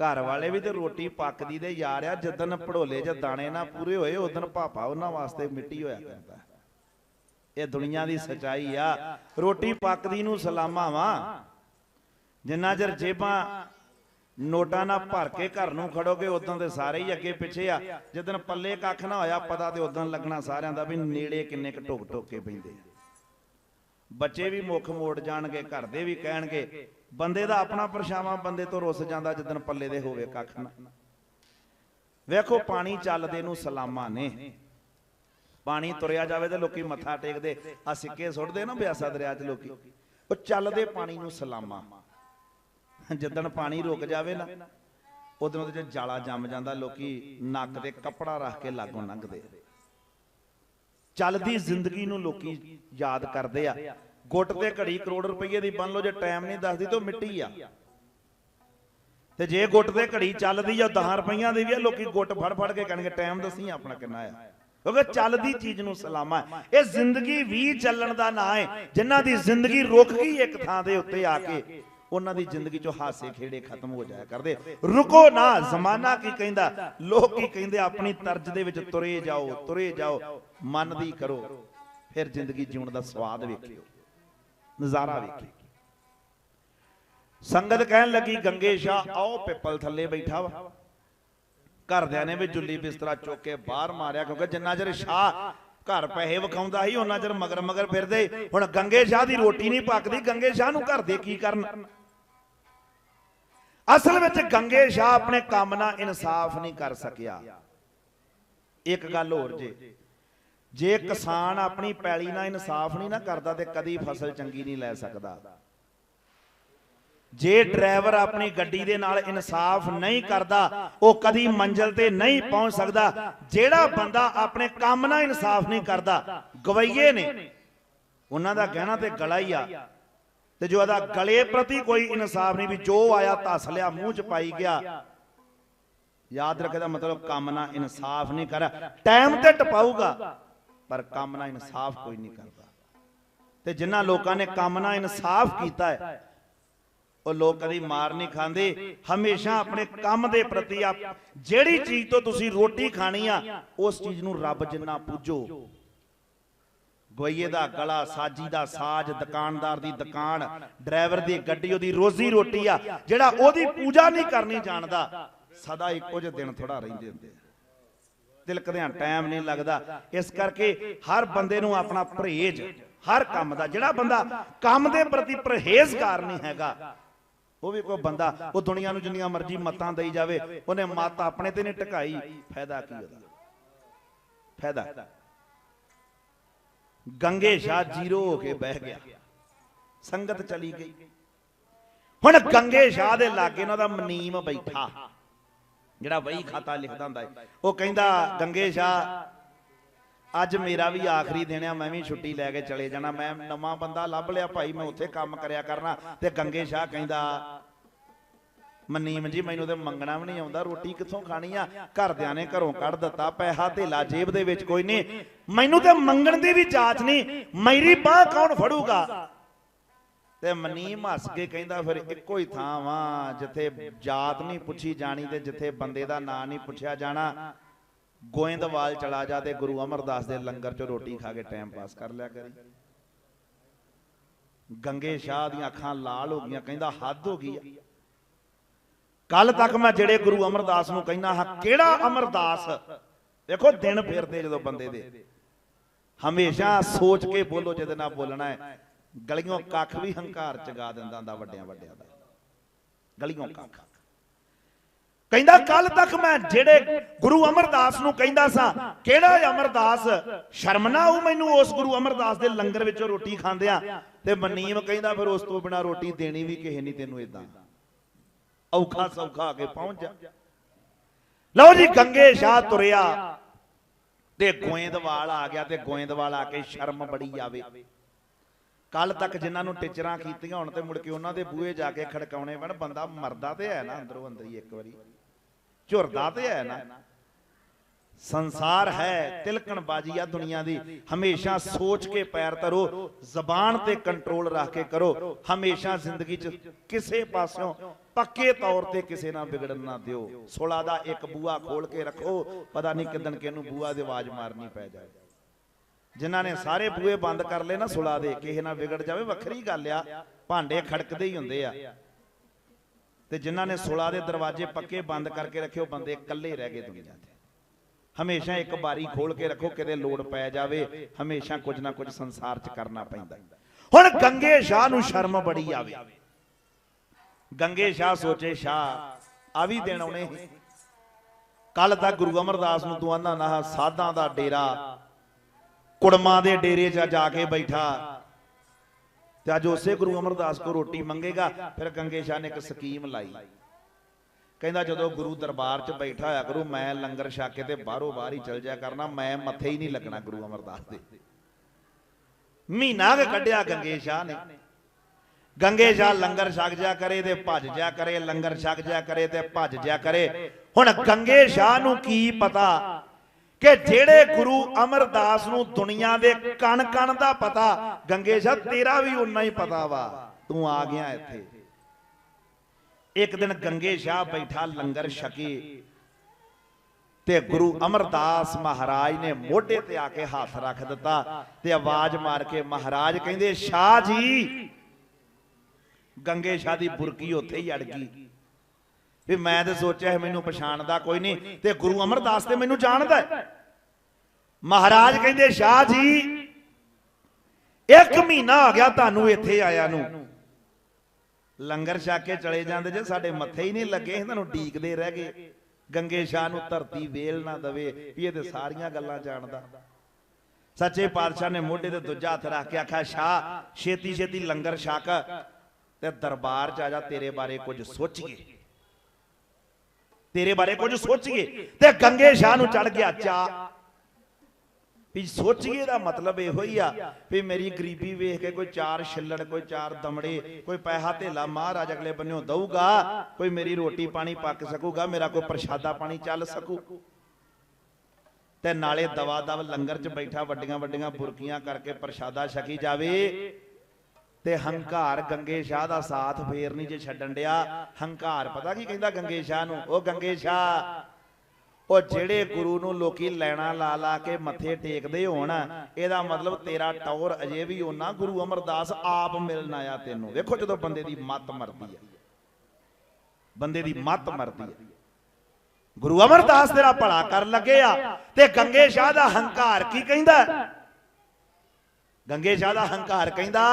ਘਰ ਵਾਲੇ ਵੀ ਤੇ ਰੋਟੀ ਪੱਕਦੀ ਦੇ ਯਾਰ ਆ ਜਦਨ ਪੜੋਲੇ ਜਾਂ ਦਾਣੇ ਨਾ ਪੂਰੇ ਹੋਏ ਉਦੋਂ ਪਾਪਾ ਉਹਨਾਂ ਵਾਸਤੇ ਮਿੱਟੀ ਹੋਇਆ ਕਰਦਾ। ਇਹ ਦੁਨੀਆ ਦੀ ਸਚਾਈ ਆ। ਰੋਟੀ ਪੱਕਦੀ ਨੂੰ ਸਲਾਮਾਂ ਵਾ ਜਿੰਨਾ ਚਿਰ ਜੇਬਾਂ ਨੋਟਾਂ ਨਾਲ ਭਰ ਕੇ ਘਰ ਨੂੰ ਖੜੋਗੇ, ਉਦੋਂ ਤੇ ਸਾਰੇ ਹੀ ਅੱਗੇ ਪਿੱਛੇ ਆ। ਜਦੋਂ ਪੱਲੇ ਕੱਖ ਨਾ ਹੋਇਆ, ਪਤਾ ਤੇ ਉਦੋਂ ਲੱਗਣਾ ਸਾਰਿਆਂ ਦਾ ਵੀ ਨੇੜੇ ਕਿੰਨੇ ਕੁ ਟੋਕ ਟੋਕ ਕੇ ਪੈਂਦੇ ਬੱਚੇ ਵੀ ਮੁੱਖ ਮੋੜ ਜਾਣਗੇ, ਘਰ ਦੇ ਵੀ ਕਹਿਣਗੇ ਬੰਦੇ ਦਾ ਆਪਣਾ ਪਰਛਾਵਾਂ ਬੰਦੇ ਤੋਂ ਰੁੱਸ ਜਾਂਦਾ ਜਦੋਂ ਪੱਲੇ ਦੇ ਹੋਵੇ ਕੱਖ ਨਾ। ਵੇਖੋ, ਪਾਣੀ ਚੱਲਦੇ ਨੂੰ ਸਲਾਮਾਂ ਨੇ। ਪਾਣੀ ਤੁਰਿਆ ਜਾਵੇ ਤੇ ਲੋਕੀ ਮੱਥਾ ਟੇਕਦੇ ਆ ਸਿੱਕੇ ਸੁੱਟਦੇ ਨਾ ਬਿਆਸਾ ਦਰਿਆ 'ਚ ਲੋਕੀ। ਉਹ ਚੱਲਦੇ ਪਾਣੀ ਨੂੰ ਸਲਾਮਾਂ। ਜਿੱਦਣ ਪਾਣੀ ਰੁਕ ਜਾਵੇ ਨਾ, ਉਦੋਂ ਉਹਦੇ 'ਚ ਜਾਲਾ ਜੰਮ ਜਾਂਦਾ, ਲੋਕੀ ਨੱਕ ਤੇ ਕੱਪੜਾ ਰੱਖ ਕੇ ਲਾਗੋਂ ਲੰਘਦੇ। ਚੱਲਦੀ ਜ਼ਿੰਦਗੀ ਨੂੰ ਲੋਕੀ ਯਾਦ ਕਰਦੇ ਆ। ਗੁੱਟ ਤੇ ਘੜੀ ਕਰੋੜ ਰੁਪਏ ਦੀ ਬੰਨ ਲਓ, ਜੇ ਟਾਈਮ ਨਹੀਂ ਦੱਸਦੀ ਤਾਂ ਉਹ ਮਿੱਟੀ ਆ। ਤੇ ਜੇ ਗੁੱਟ ਤੇ ਘੜੀ ਚੱਲਦੀ ਆ 10 ਰੁਪਈਆਂ ਦੀ ਵੀ ਆ, ਲੋਕੀ ਗੁੱਟ ਫੜ ਫੜ ਕੇ ਕਹਿਣਗੇ, ਟਾਈਮ ਦੱਸੀ ਆਪਣਾ ਕਿੰਨਾ ਆ। ਕਿਉਂਕਿ ਚੱਲਦੀ ਚੀਜ਼ ਨੂੰ ਸਲਾਮਾ ਇਹ ਜ਼ਿੰਦਗੀ ਵੀ ਚੱਲਣ ਦਾ ਨਾਂ ਹੈ। ਜਿਨ੍ਹਾਂ ਦੀ ਜ਼ਿੰਦਗੀ ਰੁਕ ਗਈ ਇੱਕ ਥਾਂ ਦੇ ਉੱਤੇ ਆ ਕੇ, ਉਹਨਾਂ ਦੀ ਜ਼ਿੰਦਗੀ ਚੋਂ ਹਾਸੇ ਖੇੜੇ ਖਤਮ ਹੋ ਜਾਇਆ ਕਰਦੇ। ਰੁਕੋ ਨਾ, ਜ਼ਮਾਨਾ ਕੀ ਕਹਿੰਦਾ? ਲੋਕ ਕੀ ਕਹਿੰਦੇ? ਆਪਣੀ ਤਰਜ ਦੇ ਵਿੱਚ ਤੁਰੇ ਜਾਓ ਤੁਰੇ ਜਾਓ, ਮਨ ਦੀ ਕਰੋ। ਫਿਰ ਜ਼ਿੰਦਗੀ ਜਿਉਣ ਦਾ ਸਵਾਦ ਵੇਖਿਓ। ਨਜ਼ਾਰਾ ਵੇਖਿਓ ਸੰਗਤ ਕਹਿਣ ਲੱਗੀ, ਗੰਗੇ ਸ਼ਾਹ, ਆਓ ਪਿੱਪਲ ਥੱਲੇ ਬੈਠਾ ਵਾ। ਘਰਦਿਆਂ ਨੇ ਵੀ ਜੁੱਲੀ ਬਿਸਤਰਾ ਚੁੱਕ ਕੇ ਬਾਹਰ ਮਾਰਿਆ, ਕਿਉਂਕਿ ਜਿੰਨਾ ਚਿਰ ਸ਼ਾਹ ਘਰ ਪੈਸੇ ਵਿਖਾਉਂਦਾ ਸੀ, ਉਹਨਾਂ ਚਿਰ ਮਗਰ ਮਗਰ ਫਿਰਦੇ। ਹੁਣ ਗੰਗੇ ਸ਼ਾਹ ਦੀ ਰੋਟੀ ਨਹੀਂ ਪੱਕਦੀ, ਗੰਗੇ ਸ਼ਾਹ ਨੂੰ ਘਰ ਦੇ ਕੀ ਕਰਨ? ਅਸਲ ਵਿੱਚ ਗੰਗੇ ਸ਼ਾਹ ਆਪਣੇ ਕੰਮ ਨਾਲ ਇਨਸਾਫ ਨਹੀਂ ਕਰ ਸਕਿਆ। ਇੱਕ ਗੱਲ ਹੋਰ ਜੇ ਜੇ ਕਿਸਾਨ ਆਪਣੀ ਪੈਲੀ ਨਾਲ ਇਨਸਾਫ ਨਹੀਂ ਨਾ ਕਰਦਾ ਤੇ ਕਦੀ ਫਸਲ ਚੰਗੀ ਨਹੀਂ ਲੈ ਸਕਦਾ। ਜੇ ਡਰਾਈਵਰ ਆਪਣੀ ਗੱਡੀ ਦੇ ਨਾਲ ਇਨਸਾਫ ਨਹੀਂ ਕਰਦਾ, ਉਹ ਕਦੀ ਮੰਜ਼ਿਲ ਤੇ ਨਹੀਂ ਪਹੁੰਚ ਸਕਦਾ। ਜਿਹੜਾ ਬੰਦਾ ਆਪਣੇ ਕੰਮ ਨਾਲ ਇਨਸਾਫ ਨਹੀਂ ਕਰਦਾ, ਗਵਈਏ ਨੇ। ਉਹਨਾਂ ਦਾ ਕਹਿਣਾ ਤੇ ਗਲਾ ਹੀ ਆ। ਤੇ ਜੋ ਉਹਦਾ ਗਲੇ ਪ੍ਰਤੀ ਕੋਈ ਇਨਸਾਫ ਨਹੀਂ ਵੀ ਜੋ ਆਇਆ ਧੱਸ ਲਿਆ, ਮੂੰਹ ਚ ਪਾਈ ਗਿਆ। ਯਾਦ ਰੱਖਦਾ ਮਤਲਬ ਕੰਮ ਨਾਲ ਇਨਸਾਫ ਨਹੀਂ ਕਰ ਟਾਈਮ ਤੇ ਟਪਾਊਗਾ। ਪਰ ਕੰਮ ਨਾਲ ਇਨਸਾਫ ਕੋਈ ਨਹੀਂ ਕਰਦਾ। ਤੇ ਜਿਨ੍ਹਾਂ ਲੋਕਾਂ ਨੇ ਕੰਮ ਨਾਲ ਇਨਸਾਫ ਕੀਤਾ ਹੈ ਉਹ ਲੋਕ ਕਦੀ ਮਾਰ ਨਹੀਂ ਖਾਂਦੇ ਹਮੇਸ਼ਾ ਆਪਣੇ ਕੰਮ ਦੇ ਪ੍ਰਤੀ ਆ ਜਿਹੜੀ ਚੀਜ਼ ਤੋਂ ਤੁਸੀਂ ਰੋਟੀ ਖਾਣੀ ਆ ਉਸ ਚੀਜ਼ ਨੂੰ ਰੱਬ ਜਿੰਨਾ ਪੂਜੋ। ਗੋਈਏ ਦਾ ਗਲਾ ਸਾਜੀ ਦਾ ਸਾਜ ਦੁਕਾਨਦਾਰ ਦੀ ਦੁਕਾਨ ਡਰਾਈਵਰ ਦੀ ਗੱਡੀ ਉਹਦੀ ਰੋਜ਼ੀ ਰੋਟੀ ਆ ਜਿਹੜਾ ਉਹਦੀ ਪੂਜਾ ਨਹੀਂ ਕਰਨੀ ਜਾਣਦਾ ਸਦਾ ਇੱਕੋ ਜਿਹੇ ਦਿਨ ਥੋੜਾ ਰਹਿੰਦੇ ਹੁੰਦੇ ਆ। ਤਿਲਕਦਿਆਂ ਟਾਈਮ ਨਹੀਂ ਲੱਗਦਾ। ਇਸ ਕਰਕੇ ਹਰ ਬੰਦੇ ਨੂੰ ਆਪਣਾ ਪਰਹੇਜ਼, ਹਰ ਕੰਮ ਦਾ। ਜਿਹੜਾ ਬੰਦਾ ਕੰਮ ਦੇ ਪ੍ਰਤੀ ਪਰਹੇਜ਼ਗਾਰ ਨਹੀਂ ਹੈਗਾ, ਉਹ ਵੀ ਕੋਈ ਬੰਦਾ, ਉਹ ਦੁਨੀਆ ਨੂੰ ਜਿੰਨੀਆਂ ਮਰਜ਼ੀ ਮਤਾਂ ਦੇਈ ਜਾਵੇ, ਉਹਨੇ ਮਤ ਆਪਣੇ ਤੇ ਨਹੀਂ ਟਿਕਾਈ। ਫਾਇਦਾ ਕੀ ਉਹਦਾ? ਫਾਇਦਾ? ਗੰਗੇ ਸ਼ਾਹ ਜ਼ੀਰੋ ਹੋ ਕੇ ਬਹਿ ਗਿਆ। ਸੰਗਤ ਚਲੀ ਗਈ। ਹੁਣ ਗੰਗੇ ਸ਼ਾਹ ਦੇ ਲਾਗੇ ਉਹਨਾਂ ਦਾ ਮਨੀਮ ਬੈਠਾ। ਜਿਹੜਾ ਵਹੀ ਖਾਤਾ ਲਿਖਦਾ ਹੁੰਦਾ ਹੈ। ਉਹ ਕਹਿੰਦਾ, ਗੰਗੇ ਸ਼ਾਹ, ਅੱਜ ਮੇਰਾ ਵੀ ਆਖਰੀ ਦਿਨ ਆ, ਮੈਂ ਵੀ ਛੁੱਟੀ ਲੈ ਕੇ ਚਲੇ ਜਾਣਾ। ਮੈਂ ਨਵਾਂ ਬੰਦਾ ਲੱਭ ਲਿਆ ਭਾਈ, ਮੈਂ ਉੱਥੇ ਕੰਮ ਕਰਿਆ ਕਰਨਾ। ਤੇ ਗੰਗੇ ਸ਼ਾਹ ਕਹਿੰਦਾ, ਮਨੀਮ ਜੀ, ਮੈਨੂੰ ਤੇ ਮੰਗਣਾ ਵੀ ਨਹੀਂ ਆਉਂਦਾ, ਰੋਟੀ ਕਿੱਥੋਂ ਖਾਣੀ ਆ? ਘਰਦਿਆਂ ਨੇ ਘਰੋਂ ਕੱਢ ਦਿੱਤਾ ਪੈਸਾ, ਧੇਲਾ ਜੇਬ ਦੇ ਵਿੱਚ ਕੋਈ ਨਹੀਂ। ਮੈਨੂੰ ਤੇ ਮੰਗਣ ਦੀ ਵੀ ਜਾਚ ਨਹੀਂ। ਮੇਰੀ ਬਾਹ ਕੌਣ ਫੜੂਗਾ? ਤੇ ਮਨੀਮ ਹੱਸ ਕੇ ਕਹਿੰਦਾ ਫਿਰ ਇੱਕੋ ਹੀ ਥਾਂ ਵਾ, ਜਿੱਥੇ ਜਾਤ ਨਹੀਂ ਪੁੱਛੀ ਜਾਣੀ ਤੇ ਜਿੱਥੇ ਬੰਦੇ ਦਾ ਨਾਂ ਨਹੀਂ ਪੁੱਛਿਆ ਜਾਣਾ। ਗੋਇੰਦਵਾਲ ਚਲਾ ਜਾ ਤੇ ਗੁਰੂ ਅਮਰਦਾਸ ਦੇ ਲੰਗਰ ਚ ਰੋਟੀ ਖਾ ਕੇ ਟਾਈਮ ਪਾਸ ਕਰ ਲਿਆ ਕਰੀ। ਗੰਗੇ ਸ਼ਾਹ ਦੀਆਂ ਅੱਖਾਂ ਲਾਲ ਹੋ ਗਈਆਂ, ਕਹਿੰਦਾ ਹੱਦ ਹੋ ਗਈ ਆ। ਕੱਲ ਤੱਕ ਮੈਂ ਜਿਹੜੇ ਗੁਰੂ ਅਮਰਦਾਸ ਨੂੰ ਕਹਿੰਦਾ ਹਾਂ, ਕਿਹੜਾ ਅਮਰਦਾਸ? ਦੇਖੋ ਦਿਨ ਫਿਰਦੇ ਜਦੋਂ ਬੰਦੇ ਦੇ। ਹਮੇਸ਼ਾ ਸੋਚ ਕੇ ਬੋਲੋ ਜਿਹਦੇ ਨਾਲ ਬੋਲਣਾ ਹੈ। ਗਲੀਆਂ ਕੱਖ ਵੀ ਹੰਕਾਰ ਚਗਾ ਦਿੰਦਾ ਹੁੰਦਾ ਵੱਡਿਆਂ ਵੱਡਿਆਂ ਦਾ। ਗਲੀਆਂ ਕੱਖ। ਕਹਿੰਦਾ ਕੱਲ ਤੱਕ ਮੈਂ ਜਿਹੜੇ ਗੁਰੂ ਅਮਰਦਾਸ ਨੂੰ ਕਹਿੰਦਾ ਸਾਂ ਕਿਹੜਾ ਅਮਰਦਾਸ? ਸ਼ਰਮ ਨਾ ਮੈਨੂੰ ਉਸ ਗੁਰੂ ਅਮਰਦਾਸ ਦੇ ਲੰਗਰ ਵਿੱਚੋਂ ਰੋਟੀ ਖਾਂਦਿਆਂ ਤੇ ਮਨੀਮ ਕਹਿੰਦਾ ਫਿਰ ਉਸ ਤੋਂ ਬਿਨਾ ਰੋਟੀ ਦੇਣੀ ਵੀ ਕਿਸੇ ਨਹੀਂ ਤੈਨੂੰ ਇਦਾਂ ਔਖਾ ਸੌਖਾ ਆ ਕੇ ਪਹੁੰਚ ਜਾ। ਲਓ ਜੀ ਗੰਗੇ ਸ਼ਾਹ ਤੁਰਿਆ। ਤੇ ਗੋਇੰਦਵਾਲ ਆ ਗਿਆ ਤੇ ਗੋਇੰਦਵਾਲ ਆ ਕੇ ਸ਼ਰਮ ਬੜੀ ਆਵੇ। ਕੱਲ ਤੱਕ ਜਿਨ੍ਹਾਂ ਨੂੰ ਟਿਚਰਾਂ ਕੀਤੀਆਂ ਹੁਣ ਤੇ ਮੁੜ ਕੇ ਉਹਨਾਂ ਦੇ ਬੂਹੇ ਜਾ ਕੇ ਖੜਕਾਉਣੇ ਪੈਣ, ਬੰਦਾ ਮਰਦਾ ਤੇ ਹੈ ਨਾ ਅੰਦਰੋਂ, ਅੰਦਰ ਹੀ ਇੱਕ ਵਾਰੀ। ਝੁਰਦਾ ਤੇ ਹੈ ਨਾ। ਸੰਸਾਰ ਹੈ ਤਿਲਕਣ ਬਾਜੀ ਆ ਦੁਨੀਆ ਦੀ। ਹਮੇਸ਼ਾ ਸੋਚ ਕੇ ਪੈਰ ਧਰੋ, ਜ਼ਬਾਨ ਤੇ ਕੰਟਰੋਲ ਰੱਖ ਕੇ ਕਰੋ। ਹਮੇਸ਼ਾ ਜ਼ਿੰਦਗੀ 'ਚ ਕਿਸੇ ਪਾਸਿਓਂ ਪੱਕੇ ਤੌਰ ਤੇ ਕਿਸੇ ਨਾਲ ਵਿਗੜਨ ਨਾ ਦਿਓ। ਸੁਲਾ ਦਾ ਇੱਕ ਬੂਆ ਖੋਲ ਕੇ ਰੱਖੋ, ਪਤਾ ਨਹੀਂ ਕਿਦਣ ਕਿਹਨੂੰ ਬੂਆ ਦੀ ਆਵਾਜ਼ ਮਾਰਨੀ ਪੈ ਜਾਏ। ਜਿਨ੍ਹਾਂ ਨੇ ਸਾਰੇ ਬੂਏ ਬੰਦ ਕਰ ਲਏ ਨਾ ਸੁਲਾ ਦੇ, ਕਿਸੇ ਨਾਲ ਵਿਗੜ ਜਾਵੇ, ਵੱਖਰੀ ਗੱਲ ਆ, ਭਾਂਡੇ ਖੜਕਦੇ ਹੀ ਹੁੰਦੇ ਆ। ਤੇ ਜਿਨ੍ਹਾਂ ਨੇ ਸੁਲਾ ਦੇ ਦਰਵਾਜ਼ੇ ਪੱਕੇ ਬੰਦ ਕਰਕੇ ਰੱਖੇ, ਉਹ ਬੰਦੇ ਇਕੱਲੇ ਰਹਿ ਗਏ ਦੁਨੀਆ ਤੇ। ਹਮੇਸ਼ਾ ਇੱਕ ਬਾਰੀ ਖੋਲ ਕੇ ਰੱਖੋ, ਕਿਤੇ ਲੋੜ ਪੈ ਜਾਵੇ, ਹਮੇਸ਼ਾ ਕੁਝ ਨਾ ਕੁਝ ਸੰਸਾਰ 'ਚ ਕਰਨਾ ਪੈਂਦਾ। ਹੁਣ ਗੰਗੇ ਸ਼ਾਹ ਨੂੰ ਸ਼ਰਮ ਬੜੀ ਆਵੇ। ਗੰਗੇ ਸ਼ਾਹ ਸੋਚੇ, ਸ਼ਾਹ, ਆ ਵੀ ਦਿਨ ਆਉਣੇ ਕੱਲ ਤੱਕ ਗੁਰੂ ਅਮਰਦਾਸ ਨੂੰ ਤੂੰ ਆਂਦਾ ਨਾ, ਸਾਧਾਂ ਦਾ ਡੇਰਾ ਕੁੜਮਾਂ ਦੇ ਡੇਰੇ 'ਚ ਜਾ ਕੇ ਬੈਠਾ। ਤੇ ਅੱਜ ਉਸੇ ਗੁਰੂ ਅਮਰਦਾਸ ਕੋ ਰੋਟੀ ਮੰਗੇਗਾ, ਫਿਰ ਗੰਗੇ ਸ਼ਾਹ ਨੇ ਇੱਕ ਸਕੀਮ ਲਾਈ। ਕਹਿੰਦਾ ਜਦੋਂ ਗੁਰੂ ਦਰਬਾਰ 'ਚ ਬੈਠਾ ਹੋਇਆ ਕਰੂ, ਮੈਂ ਲੰਗਰ ਛਕ ਕੇ ਤੇ ਬਾਹਰੋਂ ਬਾਹਰ ਹੀ ਚਲ ਜਾਇਆ ਕਰਨਾ, ਮੈਂ ਮੱਥੇ ਹੀ ਨਹੀਂ ਲੱਗਣਾ ਗੁਰੂ ਅਮਰਦਾਸ ਦੇ। ਮਹੀਨਾ ਕੁ ਕੱਢਿਆ ਗੰਗੇ ਸ਼ਾਹ ਨੇ। ਗੰਗੇ ਸ਼ਾਹ ਲੰਗਰ ਛਕ ਜਾ ਕਰੇ ਤੇ ਭੱਜ ਜਾ ਕਰੇ, ਲੰਗਰ ਛਕ ਜਾ ਕਰੇ ਤੇ ਭੱਜ ਜਾ ਕਰੇ। ਹੁਣ ਗੰਗੇ ਸ਼ਾਹ ਨੂੰ ਕੀ ਪਤਾ ਕਿ ਜਿਹੜੇ ਗੁਰੂ ਅਮਰਦਾਸ ਨੂੰ ਦੁਨੀਆ ਦੇ ਕਣ ਕਣ ਦਾ ਪਤਾ, ਗੰਗੇ ਸ਼ਾਹ, ਤੇਰਾ ਵੀ ਉਨਾ ਹੀ ਪਤਾ ਵਾ, ਤੂੰ ਆ ਗਿਆ ਇੱਥੇ। ਇੱਕ ਦਿਨ ਗੰਗੇ ਸ਼ਾਹ ਬੈਠਾ ਲੰਗਰ ਛਕੇ ਤੇ ਗੁਰੂ ਅਮਰਦਾਸ ਮਹਾਰਾਜ ਨੇ ਮੋਢੇ ਤੇ ਆ ਕੇ ਹੱਥ ਰੱਖ ਦਿੱਤਾ ਤੇ ਆਵਾਜ਼ ਮਾਰ ਕੇ ਮਹਾਰਾਜ ਕਹਿੰਦੇ, ਸ਼ਾਹ ਜੀ, ਗੰਗੇ ਸ਼ਾਹ ਦੀ ਬੁਰਕੀ ਉੱਥੇ ਹੀ ਅੜ ਗਈ। ਵੀ ਮੈਂ ਤੇ ਸੋਚਿਆ ਸੀ ਮੈਨੂੰ ਪਛਾਣਦਾ ਕੋਈ ਨਹੀਂ ਤੇ ਗੁਰੂ ਅਮਰਦਾਸ ਤੇ ਮੈਨੂੰ ਜਾਣਦਾ ਮਹਾਰਾਜ ਕਹਿੰਦੇ, ਸ਼ਾਹ ਜੀ, ਇੱਕ ਮਹੀਨਾ ਹੋ ਗਿਆ ਤੁਹਾਨੂੰ ਇੱਥੇ ਆਇਆ ਨੂੰ। ਲੰਗਰ ਛਕ ਕੇ ਚਲੇ ਜਾਂਦੇ ਜੇ, ਸਾਡੇ ਮੱਥੇ ਹੀ ਨਹੀਂ ਲੱਗੇ, ਤੁਹਾਨੂੰ ਨੂੰ ਡੀਕਦੇ ਰਹਿ ਗਏ। ਗੰਗੇ ਸ਼ਾਹ ਨੂੰ ਧਰਤੀ ਵੇਲ ਨਾ ਦਵੇ ਵੀ ਇਹ ਤੇ ਸਾਰੀਆਂ ਗੱਲਾਂ ਜਾਣਦਾ। ਸੱਚੇ ਪਾਤਸ਼ਾਹ ਨੇ ਮੋਢੇ ਤੇ ਦੂਜਾ ਹੱਥ ਰੱਖ ਕੇ ਆਖਿਆ, ਸ਼ਾਹ ਛੇਤੀ ਛੇਤੀ ਲੰਗਰ ਛਕ ਤੇ ਦਰਬਾਰ ਚ ਆ ਜਾ, ਤੇਰੇ ਬਾਰੇ ਕੁਝ ਸੋਚੀਏ। ਤੇਰੇ ਬਾਰੇ ਕੁਝ ਸੋਚੀਏ। ਤੇ ਗੰਗੇ ਸ਼ਾਹ ਨੂੰ ਚੜ ਗਿਆ, ਚਾ। ਵੀ ਸੋਚੀਏ ਦਾ ਮਤਲਬ ਇਹੋ ਹੀ ਆ ਵੀ ਮੇਰੀ ਗਰੀਬੀ ਵੇਖ ਕੇ ਕੋਈ ਚਾਰ ਛਿੱਲੜ, ਕੋਈ ਚਾਰ ਦਮੜੇ, ਕੋਈ ਪੈਸਾ ਧੇਲਾ ਮਹਾਰਾਜ ਅਗਲੇ ਬੰਨਿਓ ਦਊਗਾ, ਕੋਈ ਮੇਰੀ ਰੋਟੀ ਪਾਣੀ ਪੱਕ ਸਕੂਗਾ, ਮੇਰਾ ਕੋਈ ਪ੍ਰਸ਼ਾਦਾ ਪਾਣੀ ਚੱਲ ਸਕੂ। ਤੇ ਨਾਲੇ ਦਵਾ ਦਵ ਲੰਗਰ 'ਚ ਬੈਠਾ ਵੱਡੀਆਂ ਵੱਡੀਆਂ ਬੁਰਕੀਆਂ ਕਰਕੇ ਪ੍ਰਸ਼ਾਦਾ ਛਕੀ ਜਾਵੇ। ਤੇ ਹੰਕਾਰ ਗੰਗੇ ਸ਼ਾਹ ਦਾ ਸਾਥ ਫੇਰ ਨਹੀਂ ਜੇ ਛੱਡਣ ਡਿਆ। ਹੰਕਾਰ ਪਤਾ ਕੀ ਕਹਿੰਦਾ ਗੰਗੇ ਸ਼ਾਹ ਨੂੰ? ਉਹ ਗੰਗੇ ਸ਼ਾਹ, ਉਹ ਜਿਹੜੇ ਗੁਰੂ ਨੂੰ ਲੋਕੀ ਲੈਣਾ ਲਾ ਲਾ ਕੇ ਮੱਥੇ ਟੇਕਦੇ ਹੋਣ, ਇਹਦਾ ਮਤਲਬ ਤੇਰਾ ਟੌਰ ਅਜੇ ਵੀ ਉਹਨਾਂ ਗੁਰੂ ਅਮਰਦਾਸ ਆਪ ਮਿਲਣ ਆਇਆ ਤੈਨੂੰ। ਵੇਖੋ ਜਦੋਂ ਬੰਦੇ ਦੀ ਮੱਤ ਮਰਦੀ ਹੈ ਬੰਦੇ ਦੀ ਮੱਤ ਮਰਦੀ ਹੈ ਗੁਰੂ ਅਮਰਦਾਸ ਤੇਰਾ ਭਲਾ ਕਰਨ ਲੱਗੇ ਆ ਤੇ ਗੰਗੇ ਸ਼ਾਹ ਦਾ ਹੰਕਾਰ ਕੀ ਕਹਿੰਦਾ? ਗੰਗੇ ਸ਼ਾਹ ਦਾ ਹੰਕਾਰ ਕਹਿੰਦਾ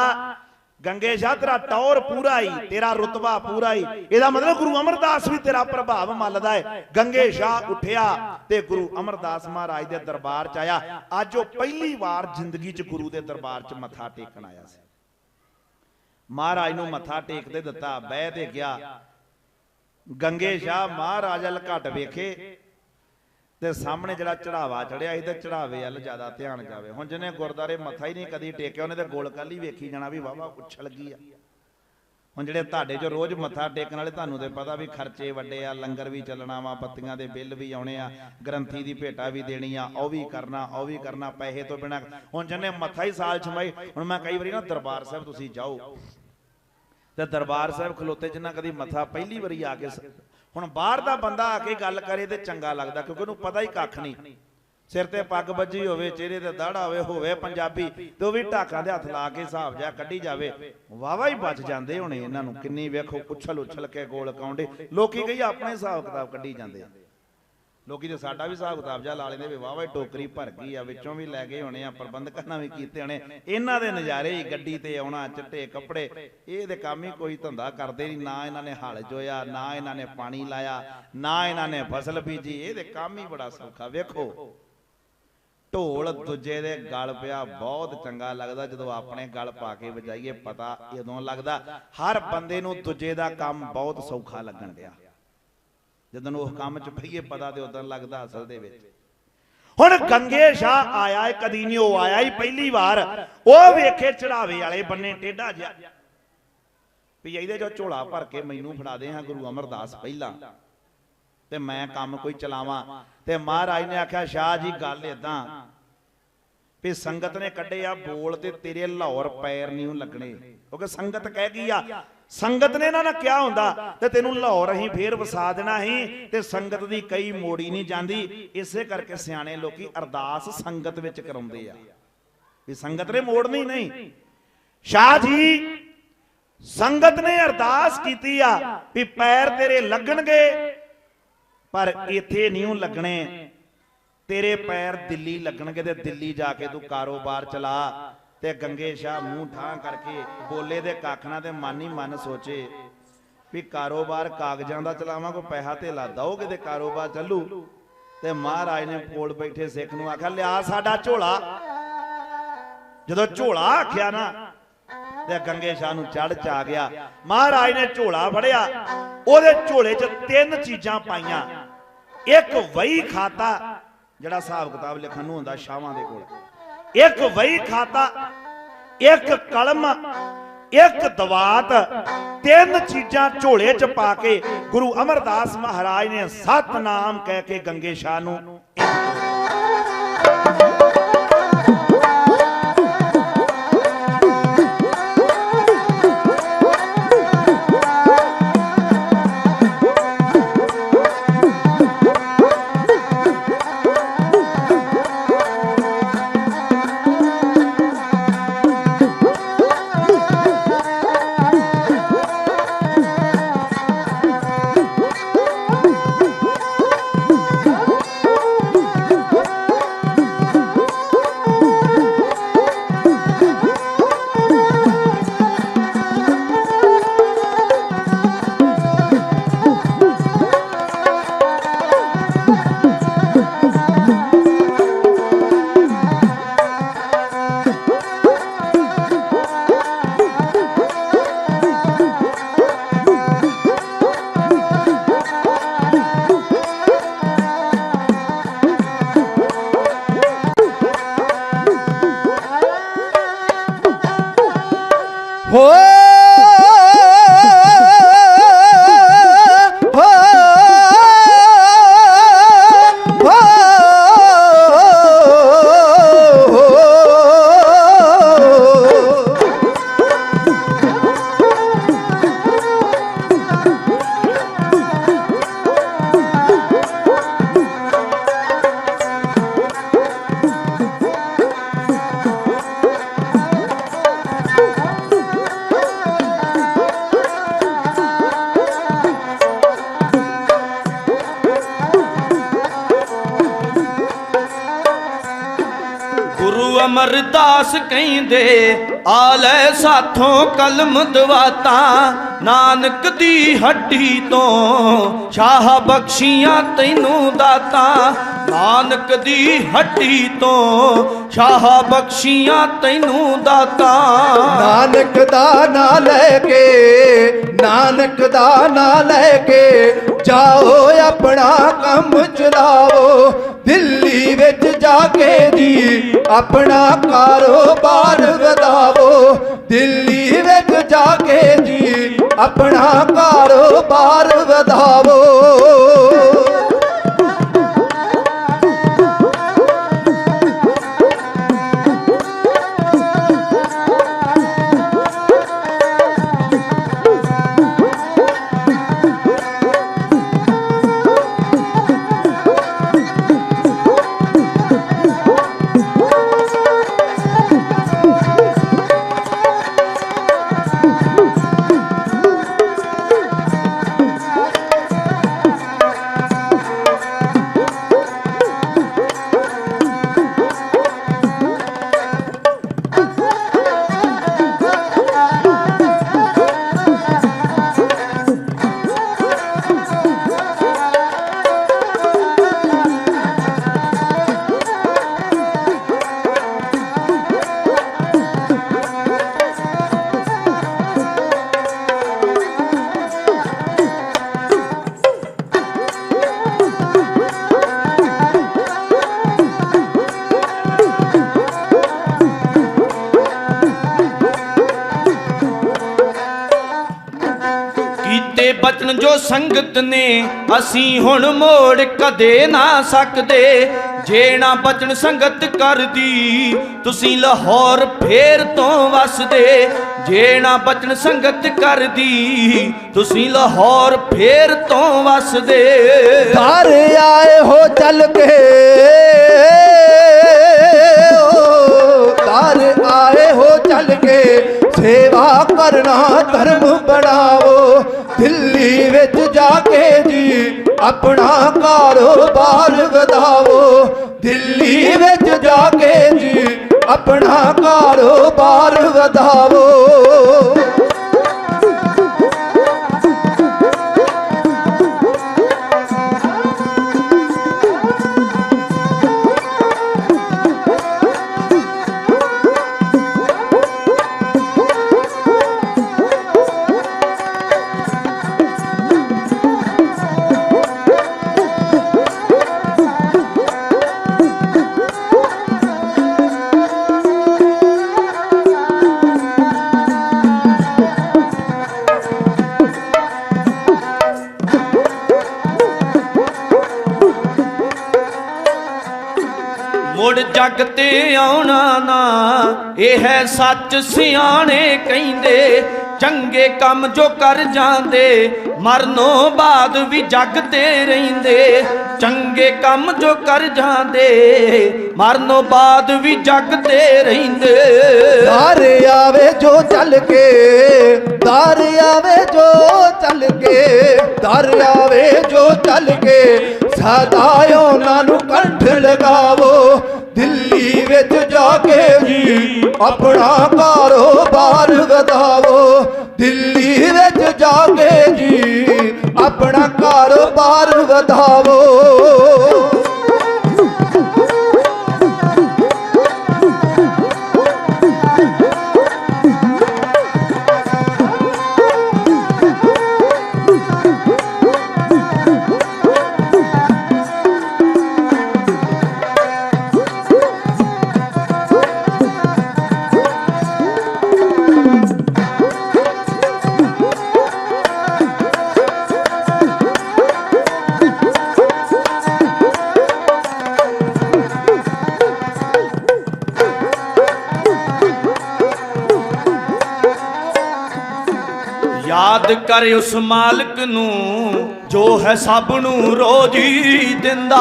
ਗੰਗੇ ਸ਼ਾਹ, ਤੇਰਾ ਟੌਰ ਪੂਰਾ ਹੀ ਤੇਰਾ ਰੁਤਬਾ ਪੂਰਾ ਹੀ ਇਹਦਾ ਮਤਲਬ ਗੁਰੂ ਅਮਰਦਾਸ ਵੀ ਤੇਰਾ ਪ੍ਰਭਾਵ ਮੰਨਦਾ ਹੈ ਗੰਗੇ ਸ਼ਾਹ ਉੱਠਿਆ ਤੇ ਗੁਰੂ ਅਮਰਦਾਸ ਮਹਾਰਾਜ ਦੇ ਦਰਬਾਰ ਚ ਆਇਆ। ਅੱਜ ਉਹ ਪਹਿਲੀ ਵਾਰ ਜ਼ਿੰਦਗੀ ਚ ਗੁਰੂ ਦੇ ਦਰਬਾਰ ਚ ਮੱਥਾ ਟੇਕਣ ਆਇਆ ਸੀ। ਮਹਾਰਾਜ ਨੂੰ ਮੱਥਾ ਟੇਕ ਟੇਕਦੇ ਦਿੱਤਾ, ਬਹਿ ਤੇ ਗਿਆ। ਗੰਗੇ ਸ਼ਾਹ ਮਹਾਰਾਜ ਵੱਲ ਘਟ ਵੇਖੇ। ਤੇ ਸਾਹਮਣੇ ਜਿਹੜਾ ਚੜਾਵਾ ਚੜਿਆ ਸੀ ਤੇ ਚੜਾਵੇ ਵੱਲ ਜ਼ਿਆਦਾ ਧਿਆਨ ਜਾਵੇ। ਹੁਣ ਜਿਹਨੇ ਗੁਰਦਾਰੇ ਮੱਥਾ ਹੀ ਨਹੀਂ ਕਦੀ ਟੇਕਿਆ, ਉਹਨੇ ਤੇ ਗੋਲ ਕੱਲ ਹੀ ਵੇਖੀ ਜਾਣਾ ਵੀ ਵਾਵਾ ਉਛਲ ਗਈ ਆ। ਹੁਣ ਜਿਹੜੇ ਤੁਹਾਡੇ ਜੋ ਰੋਜ਼ ਮੱਥਾ ਟੇਕਣ ਵਾਲੇ, ਤੁਹਾਨੂੰ ਤੇ ਪਤਾ ਵੀ ਖਰਚੇ ਵੱਡੇ ਆ, ਲੰਗਰ ਵੀ ਚੱਲਣਾ ਵਾ, ਪੱਤੀਆਂ ਦੇ ਬਿੱਲ ਵੀ ਆਉਣੇ ਆ, ਗ੍ਰੰਥੀ ਦੀ ਭੇਟਾ ਵੀ ਦੇਣੀ ਆ, ਉਹ ਵੀ ਕਰਨਾ, ਉਹ ਵੀ ਕਰਨਾ, ਪੈਸੇ ਤੋਂ ਬਿਨਾ। ਹੁਣ ਜਿਹਨੇ ਮੱਥਾ ਹੀ ਸਾਲ ਛਮਾਈ, ਹੁਣ ਮੈਂ ਕਈ ਵਾਰੀ ਨਾ ਦਰਬਾਰ ਸਾਹਿਬ ਤੁਸੀਂ ਜਾਓ, ਤੇ ਦਰਬਾਰ ਸਾਹਿਬ ਖਲੋਤੇ ਜਿੰਨਾ ਕਦੀ ਮੱਥਾ ਪਹਿਲੀ ਵਾਰੀ ਆ ਕੇ ਹੁਣ ਬਾਹਰ ਦਾ ਬੰਦਾ ਆ ਕੇ ਗੱਲ ਕਰੇ ਤੇ ਚੰਗਾ ਲੱਗਦਾ ਕਿਉਂਕਿ ਉਹਨੂੰ ਪਤਾ ਹੀ ਕੱਖ ਨਹੀਂ। ਸਿਰ ਤੇ ਪੱਗ ਬੱਜੀ ਹੋਵੇ ਚਿਹਰੇ ਤੇ ਦਾੜਾ ਹੋਵੇ ਹੋਵੇ ਪੰਜਾਬੀ ਤੇ ਉਹ ਵੀ ਢਾਕਾਂ ਦੇ ਹੱਥ ਲਾ ਕੇ ਹਿਸਾਬ ਜਿਹਾ ਕੱਢੀ ਜਾਵੇ। ਵਾਵਾ ਹੀ ਬਚ ਜਾਂਦੇ ਹੋਣੇ ਇਹਨਾਂ ਨੂੰ ਕਿੰਨੀ ਵੇਖੋ ਉਛਲ ਉਛਲ ਕੇ ਗੋਲ ਕਾਉਂਦੇ ਲੋਕੀ ਕਹੀ ਆਪਣੇ ਹਿਸਾਬ ਕਿਤਾਬ ਕੱਢੀ ਜਾਂਦੇ। ਆ ਲੋਕੀ ਤੇ ਸਾਡਾ ਵੀ ਹਿਸਾਬ ਕਿਤਾਬ ਜਾ ਲਾ ਲੈਂਦੇ ਵੀ ਵਾਵਾ ਟੋਕਰੀ ਭਰ ਗਈ ਆ, ਵਿੱਚੋਂ ਵੀ ਲੈ ਗਏ ਹੋਣੇ ਆ, ਪ੍ਰਬੰਧਕਾਂ ਨਾਲ ਵੀ ਕੀਤੇ ਹੋਣੇ ਇਹਨਾਂ ਦੇ ਨਜ਼ਾਰੇ ਹੀ ਗੱਡੀ ਤੇ ਆਉਣਾ, ਚਿੱਟੇ ਕੱਪੜੇ, ਇਹ ਤੇ ਕੰਮ ਹੀ ਕੋਈ ਧੰਦਾ ਕਰਦੇ ਨਹੀਂ, ਨਾ ਇਹਨਾਂ ਨੇ ਹਲ ਜੋਇਆ ਨਾ ਇਹਨਾਂ ਨੇ ਪਾਣੀ ਲਾਇਆ, ਨਾ ਇਹਨਾਂ ਨੇ ਫਸਲ ਬੀਜੀ ਇਹਦੇ ਕੰਮ ਹੀ ਬੜਾ ਸੌਖਾ। ਵੇਖੋ, ਢੋਲ ਦੂਜੇ ਦੇ ਗਲ ਪਿਆ, ਬਹੁਤ ਚੰਗਾ ਲੱਗਦਾ ਜਦੋਂ ਆਪਣੇ ਗਲ ਪਾ ਕੇ ਵਜਾਈਏ, ਪਤਾ ਇਦੋਂ ਲੱਗਦਾ ਹਰ ਬੰਦੇ ਨੂੰ ਦੂਜੇ ਦਾ ਕੰਮ ਬਹੁਤ ਸੌਖਾ ਲੱਗਣ ਡਿਆ। ਜਦੋਂ ਉਹ ਕੰਮ 'ਚ ਪਈਏ ਪਤਾ ਤੇ ਉਦੋਂ ਲੱਗਦਾ ਅਸਲ ਦੇ ਵਿੱਚ। ਹੁਣ ਗੰਗੇ ਸ਼ਾਹ ਆਇਆ ਏ, ਕਦੀ ਨਹੀਂ ਉਹ ਆਇਆ ਹੀ ਪਹਿਲੀ ਵਾਰ। ਉਹ ਵੇਖੇ ਚੜਾਵੇ ਵਾਲੇ ਬੰਨੇ ਟੇਢਾ ਜਿਹਾ। ਵੀ ਇਹਦੇ ਚੋਂ ਝੋਲਾ ਭਰ ਕੇ ਮੈਨੂੰ ਫੜਾ ਦੇ ਹਾਂ ਗੁਰੂ ਅਮਰਦਾਸ ਪਹਿਲਾਂ। ਤੇ ਮੈਂ ਕੰਮ ਕੋਈ ਚਲਾਵਾਂ। ਤੇ ਮਹਾਰਾਜ ਨੇ ਆਖਿਆ, ਸ਼ਾਹ ਜੀ, ਗੱਲ ਇਦਾਂ ਵੀ ਸੰਗਤ ਨੇ ਕੱਢੇ ਆ ਬੋਲ ਤੇ ਤੇਰੇ ਲਾਹੌਰ ਪੈਰ ਨਹੀਂ ਲੱਗਣੇ। ਕਿਉਂਕਿ ਸੰਗਤ ਕਹਿ ਗਈ ਆ ਸੰਗਤ ਨੇ ਇਹਨਾਂ ਨਾਲ ਕਿਹਾ ਹੁੰਦਾ ਤੇ ਤੈਨੂੰ ਲਾਹੌਰ ਅਸੀਂ ਫੇਰ ਵਸਾ ਦੇਣਾ ਸੀ ਤੇ ਸੰਗਤ ਦੀ ਕਈ ਮੋੜੀ ਨਹੀਂ ਜਾਂਦੀ, ਇਸੇ ਕਰਕੇ ਸਿਆਣੇ ਲੋਕੀ ਅਰਦਾਸ ਸੰਗਤ ਵਿੱਚ ਕਰਾਉਂਦੇ ਆ। ਵੀ ਸੰਗਤ ਨੇ ਮੋੜਨੀ ਨਹੀਂ। ਸ਼ਾਹ ਜੀ, ਸੰਗਤ ਨੇ ਅਰਦਾਸ ਕੀਤੀ ਆ ਵੀ ਪੈਰ ਤੇਰੇ ਲੱਗਣਗੇ, ਪਰ ਇੱਥੇ ਨਹੀਂ ਉਹ ਲੱਗਣੇ। ਤੇਰੇ ਪੈਰ ਦਿੱਲੀ ਲੱਗਣਗੇ ਤੇ ਦਿੱਲੀ ਜਾ ਕੇ ਤੂੰ ਕਾਰੋਬਾਰ ਚਲਾ। ਤੇ ਗੰਗੇ ਸ਼ਾਹ ਮੂੰਹ ਠਾਂ ਕਰਕੇ ਬੋਲੇ ਦੇ ਕਾਖਣਾ ਤੇ ਮਨ ਹੀ ਮਨ ਸੋਚੇ ਵੀ ਕਾਰੋਬਾਰ ਕਾਗਜ਼ਾਂ ਦਾ ਚਲਾਵਾਂ ਕੋ ਪੈਸਾ ਤੇ ਦੋਗੇ ਤੇ ਕਾਰੋਬਾਰ ਚੱਲੂ। ਤੇ ਮਹਾਰਾਜ ਨੇ ਕੋਲ ਬੈਠੇ ਸਿੱਖ ਨੂੰ ਆਖਿਆ, ਲਿਆ ਸਾਡਾ ਝੋਲਾ। ਜਦੋਂ ਝੋਲਾ ਆਖਿਆ ਨਾ, ਤੇ ਗੰਗੇ ਸ਼ਾਹ ਨੂੰ ਚੜ ਚ ਆ ਗਿਆ। ਮਹਾਰਾਜ ਨੇ ਝੋਲਾ ਫੜਿਆ, ਉਹਦੇ ਝੋਲੇ 'ਚ ਤਿੰਨ ਚੀਜ਼ਾਂ ਪਾਈਆਂ। ਇੱਕ ਵਹੀ ਖਾਤਾ, ਜਿਹੜਾ ਹਿਸਾਬ ਕਿਤਾਬ ਲਿਖਣ ਨੂੰ ਹੁੰਦਾ ਸ਼ਾਵਾਂ ਦੇ ਕੋਲ। ਇੱਕ ਵਹੀ ਖਾਤਾ ਇੱਕ ਕਲਮ, ਇੱਕ ਦਵਾਤ, ਤਿੰਨ ਚੀਜ਼ਾਂ ਝੋਲੇ 'ਚ ਪਾ ਕੇ ਗੁਰੂ ਅਮਰਦਾਸ ਮਹਾਰਾਜ ਨੇ ਸਤਨਾਮ ਕਹਿ ਕੇ ਗੰਗੇ ਸ਼ਾਹ ਨੂੰ ਹੋ ਅਮਰਦਾਸ ਕਹਿੰਦੇ ਆ ਲੈ ਸਾਥੋਂ ਕਲਮ ਦਵਾਤਾ, ਨਾਨਕ ਦੀ ਹੱਡੀ ਤੋਂ ਸ਼ਾਹ ਬਖਸ਼ੀਆਂ ਤੈਨੂੰ ਦਾਤਾ, ਨਾਨਕ ਦੀ ਹੱਡੀ ਤੋਂ ਸ਼ਾਹ ਬਖਸ਼ੀਆਂ ਤੈਨੂੰ ਦਾਤਾ। ਨਾਨਕ ਦਾ ਨਾਂ ਲੈ ਕੇ, ਨਾਨਕ ਦਾ ਨਾਂ ਲੈ ਕੇ ਜਾਓ ਆਪਣਾ ਕੰਮ ਚਲਾਓ। ਦਿੱਲੀ ਵਿੱਚ ਜਾ ਕੇ ਜੀ ਆਪਣਾ ਕਾਰੋਬਾਰ ਵਧਾਵੋ। ਦਿੱਲੀ ਵਿੱਚ ਜਾ ਕੇ ਜੀ ਆਪਣਾ ਕਾਰੋਬਾਰ ਵਧਾਵੋ। ਬਚਨ ਜੋ ਸੰਗਤ ਨੇ ਅਸੀਂ ਹੁਣ ਮੋੜ ਕਦੇ ਨਾ ਸਕਦੇ। ਜੇ ਨਾ ਬਚਨ ਸੰਗਤ ਕਰਦੀ ਤੁਸੀਂ ਲਾਹੌਰ ਫੇਰ ਤੋਂ ਵਸਦੇ। ਜੇ ਨਾ ਬਚਨ ਸੰਗਤ ਕਰਦੀ ਤੁਸੀਂ ਲਾਹੌਰ ਫੇਰ ਤੋਂ ਵਸਦੇ। ਘਰ ਆਏ ਹੋ ਚੱਲ ਕੇ ਓ, ਘਰ ਆਏ ਹੋ ਚੱਲ ਕੇ ਸੇਵਾ ਕਰਨਾ ਧਰਮ ਬਣਾਓ ਦਿੱਲੀ ਵਿੱਚ ਜਾ ਕੇ ਜੀ, ਆਪਣਾ ਕਾਰੋਬਾਰ ਵਧਾਓ ਦਿੱਲੀ ਵਿੱਚ ਜਾ ਕੇ ਜੀ, ਆਪਣਾ ਕਾਰੋਬਾਰ ਵਧਾਓ ਜੱਗ ਤੇ ਆਉਣਾ ਨਾ। ਇਹ ਹੈ ਸੱਚ, ਸਿਆਣੇ ਕਹਿੰਦੇ, ਚੰਗੇ ਕੰਮ ਜੋ ਕਰ ਜਾਂਦੇ, ਮਰਨੋਂ ਬਾਅਦ ਵੀ ਜੱਗ ਤੇ ਰਹਿੰਦੇ। ਚੰਗੇ ਕੰਮ ਜੋ ਕਰ ਜਾਂਦੇ, ਮਰਨੋਂ ਬਾਅਦ ਵੀ ਜੱਗ ਤੇ ਰਹਿੰਦੇ। ਦਰ ਆਵੇ ਜੋ ਚੱਲ ਕੇ, ਦਰ ਆਵੇ ਜੋ ਚੱਲ ਕੇ, ਦਰ ਆਵੇ ਜੋ ਚੱਲ ਕੇ, ਸਦਾ ਉਹਨਾਂ ਨੂੰ ਕੰਠ ਲਗਾਵੋ। ਦਿੱਲੀ ਵਿੱਚ ਜਾ ਕੇ ਜੀ ਆਪਣਾ ਕਾਰੋਬਾਰ ਵਧਾਵੋ। ਦਿੱਲੀ ਵਿੱਚ ਜਾ ਕੇ ਜੀ ਆਪਣਾ ਕਾਰੋਬਾਰ ਵਧਾਵੋ। ਯਾਦ ਕਰ ਉਸ ਮਾਲਕ ਨੂੰ, ਜੋ ਹੈ ਸਭ ਨੂੰ ਰੋਜੀ ਦਿੰਦਾ।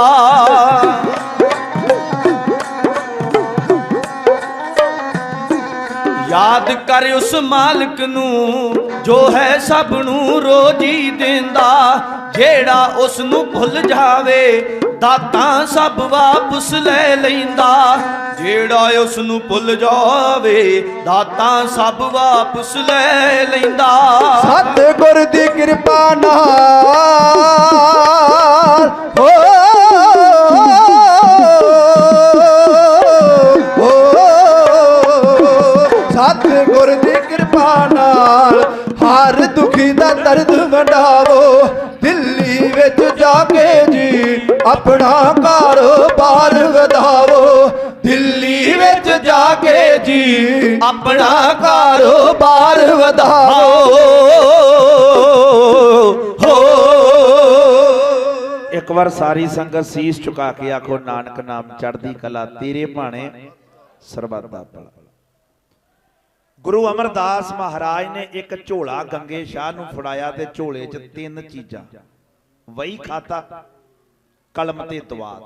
ਯਾਦ ਕਰ ਉਸ ਮਾਲਕ ਨੂੰ, ਜੋ ਹੈ ਸਭ ਨੂੰ ਰੋਜੀ ਦਿੰਦਾ। ਜਿਹੜਾ ਉਸ ਨੂੰ ਭੁੱਲ ਜਾਵੇ, ਦਾਤਾਂ ਸਭ ਵਾਪਸ ਲੈ ਲੈਂਦਾ। ਜਿਹੜਾ ਉਸ ਨੂੰ ਭੁੱਲ ਜਾਵੇ, ਦਾਤਾਂ ਸਭ ਵਾਪਸ ਲੈ ਲੈਂਦਾ। ਸਤਿਗੁਰ ਦੀ ਕਿਰਪਾ ਨਾਲ। ਹੋ ਸਤਿਗੁਰ ਦੀ ਕਿਰਪਾ ਨਾਲ ਹਰ ਦੁਖੀ ਦਾ ਦਰਦ ਵੰਡਾਵੋ ਦਿੱਲੀ ਵਿੱਚ ਜਾ ਕੇ ਜੀ ਆਪਣਾ ਕਾਰੋਬਾਰ ਵਧਾਵੋ ਵਿੱਚ ਜਾ ਕੇ ਜੀ, ਆਪਣਾ ਕਾਰੋਬਾਰ ਵਧਾਓ। ਹੋ। ਇੱਕ ਵਾਰ ਸਾਰੀ ਸੰਗਤ ਸੀਸ ਝੁਕਾ ਕੇ ਆਖੋ, ਨਾਨਕ ਨਾਮ ਚੜ੍ਹਦੀ ਕਲਾ, ਤੇਰੇ ਭਾਣੇ ਸਰਬੱਤ ਦਾ ਭਲਾ। ਗੁਰੂ ਅਮਰਦਾਸ ਮਹਾਰਾਜ ਨੇ ਇੱਕ ਝੋਲਾ ਗੰਗੇ ਸ਼ਾਹ ਨੂੰ ਫੜਾਇਆ ਤੇ ਝੋਲੇ 'ਚ ਤਿੰਨ ਚੀਜ਼ਾਂ, ਵਹੀ ਖਾਤਾ, ਕਲਮ ਤੇ ਤਵਾਦ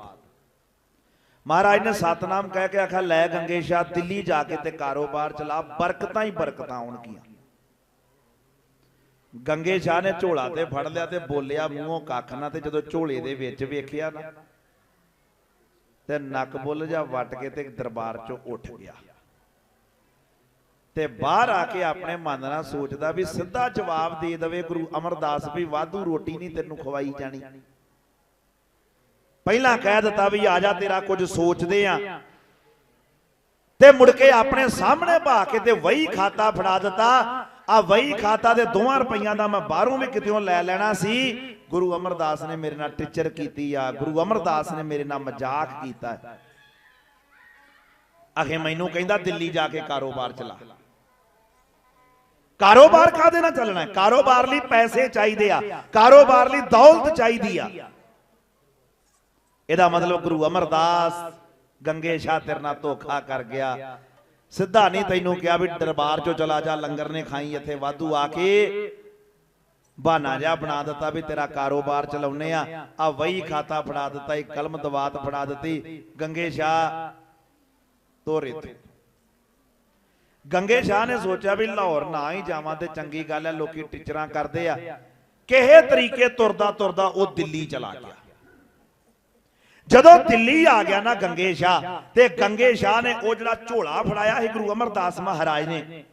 ਮਹਾਰਾਜ ਨੇ ਸਤਨਾਮ ਕਹਿ ਕੇ ਆਖਿਆ, ਲੈ ਗੰਗੇ ਸ਼ਾਹ, ਦਿੱਲੀ ਜਾ ਕੇ ਤੇ ਕਾਰੋਬਾਰ ਚਲਾ, ਬਰਕਤਾਂ ਹੀ ਬਰਕਤਾਂ ਆਉਣਗੀਆਂ। ਗੰਗੇ ਸ਼ਾਹ ਨੇ ਝੋਲਾ ਤੇ ਫੜ ਲਿਆ ਤੇ ਬੋਲਿਆ, ਮੂੰਹੋਂ ਕੱਖ ਨਾ, ਤੇ ਜਦੋਂ ਝੋਲੇ ਦੇ ਵਿੱਚ ਵੇਖਿਆ ਨਾ, ਤੇ ਨੱਕ ਬੁੱਲ ਜਾ ਵੱਟ ਕੇ ਤੇ ਦਰਬਾਰ ਚੋਂ ਉੱਠ ਗਿਆ। ਤੇ ਬਾਹਰ ਆ ਕੇ ਆਪਣੇ ਮਨ ਨਾਲ ਸੋਚਦਾ ਵੀ ਸਿੱਧਾ ਜਵਾਬ ਦੇ ਦੇਵੇ ਗੁਰੂ ਅਮਰਦਾਸ ਵੀ, ਵਾਧੂ ਰੋਟੀ ਨਹੀਂ ਤੈਨੂੰ ਖਵਾਈ ਜਾਣੀ। ਪਹਿਲਾਂ ਕਹਿ ਦਿੱਤਾ ਵੀ ਆ ਜਾ ਤੇਰਾ ਕੁਝ ਸੋਚਦੇ ਆ। ਤੇ ਮੁੜ ਕੇ ਆਪਣੇ ਸਾਹਮਣੇ ਭਾ ਕੇ ਤੇ ਵਹੀ ਖਾਤਾ ਫੜਾ ਦਿੱਤਾ। ਆ ਵਹੀ ਖਾਤਾ ਦੇ ਦੋਵਾਂ ਰੁਪਈਆਂ ਦਾ ਮੈਂ ਬਾਹਰੋਂ ਵੀ ਕਿਤੇੋਂ ਲੈ ਲੈਣਾ ਸੀ। ਗੁਰੂ ਅਮਰਦਾਸ ਨੇ ਮੇਰੇ ਨਾਲ ਟੀਚਰ ਕੀਤੀ ਆ। ਗੁਰੂ ਅਮਰਦਾਸ ਨੇ ਮੇਰੇ ਨਾਲ ਮਜ਼ਾਕ ਕੀਤਾ। ਅਖੇ ਮੈਨੂੰ ਕਹਿੰਦਾ ਦਿੱਲੀ ਜਾ ਕੇ ਕਾਰੋਬਾਰ ਚਲਾ। ਕਾਰੋਬਾਰ ਕਾਦੇ ਨਾਲ ਚੱਲਣਾ? ਹੈ ਕਾਰੋਬਾਰ ਲਈ ਪੈਸੇ ਚਾਹੀਦੇ ਆ। ਕਾਰੋਬਾਰ ਲਈ ਦੌਲਤ ਚਾਹੀਦੀ ਆ। ਇਹਦਾ ਮਤਲਬ ਗੁਰੂ ਅਮਰਦਾਸ ਗੰਗੇ ਸ਼ਾਹ ਤੇਰੇ ਨਾਲ ਧੋਖਾ ਕਰ ਗਿਆ। ਸਿੱਧਾ ਨਹੀਂ ਤੈਨੂੰ ਕਿਹਾ ਵੀ ਦਰਬਾਰ ਚੋਂ ਚਲਾ ਜਾ, ਲੰਗਰ ਨੇ ਖਾਈ, ਇੱਥੇ ਵਾਧੂ ਆ ਕੇ ਬਹਾਨਾ ਜਿਹਾ ਬਣਾ ਦਿੱਤਾ ਵੀ ਤੇਰਾ ਕਾਰੋਬਾਰ ਚਲਾਉਨੇ ਆ। ਆ ਵਹੀ ਖਾਤਾ ਫੜਾ ਦਿੱਤਾ, ਇੱਕ ਕਲਮ ਦਵਾਤ ਫੜਾ ਦਿੱਤੀ, ਗੰਗੇ ਸ਼ਾਹ ਤੋਰੇ ਤੇ। ਗੰਗੇ ਸ਼ਾਹ ਨੇ ਸੋਚਿਆ ਵੀ ਲਾਹੌਰ ਨਾ ਹੀ ਜਾਵਾਂ ਤੇ ਚੰਗੀ ਗੱਲ ਹੈ, ਲੋਕੀ ਟੀਚਰਾਂ ਕਰਦੇ ਆ। ਕਿਹੇ ਤਰੀਕੇ ਤੁਰਦਾ ਤੁਰਦਾ ਉਹ ਦਿੱਲੀ ਚਲਾ ਗਿਆ। ਜਦੋਂ ਦਿੱਲੀ ਆ ਗਿਆ ਨਾ ਗੰਗੇ ਸ਼ਾਹ, ਤੇ ਗੰਗੇ ਸ਼ਾਹ ਨੇ ਉਹ ਜਿਹੜਾ ਝੋਲਾ ਫੜਾਇਆ ਸੀ ਗੁਰੂ ਅਮਰਦਾਸ ਮਹਾਰਾਜ ਨੇ,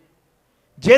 ਜਿਹਦੇ